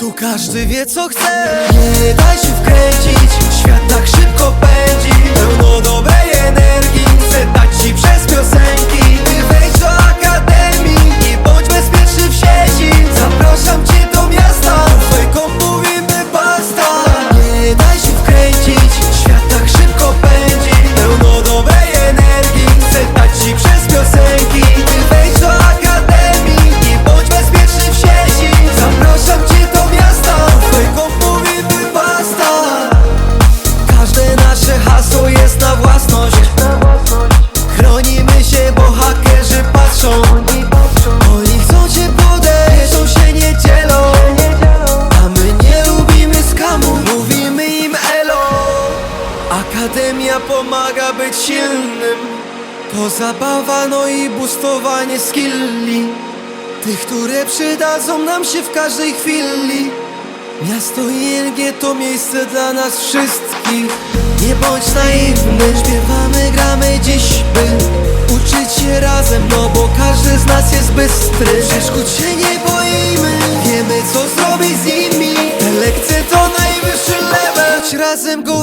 Tu każdy wie co chce. Nie daj się wkręcić Świat tak szybko pędzi. Pełno dobrej energii Akademia pomaga być silnym. To zabawa, no i boostowanie skilli. Tych, które przydadzą nam się w każdej chwili. Miasto ING to miejsce dla nas wszystkich. Nie bądź naiwny, śpiewamy, gramy dziś by Uczyć się razem, no bo każdy z nas jest bystry. Przeszkód się nie boimy, wiemy co zrobić z nimi. Te lekcje to najwyższy level. Choć razem go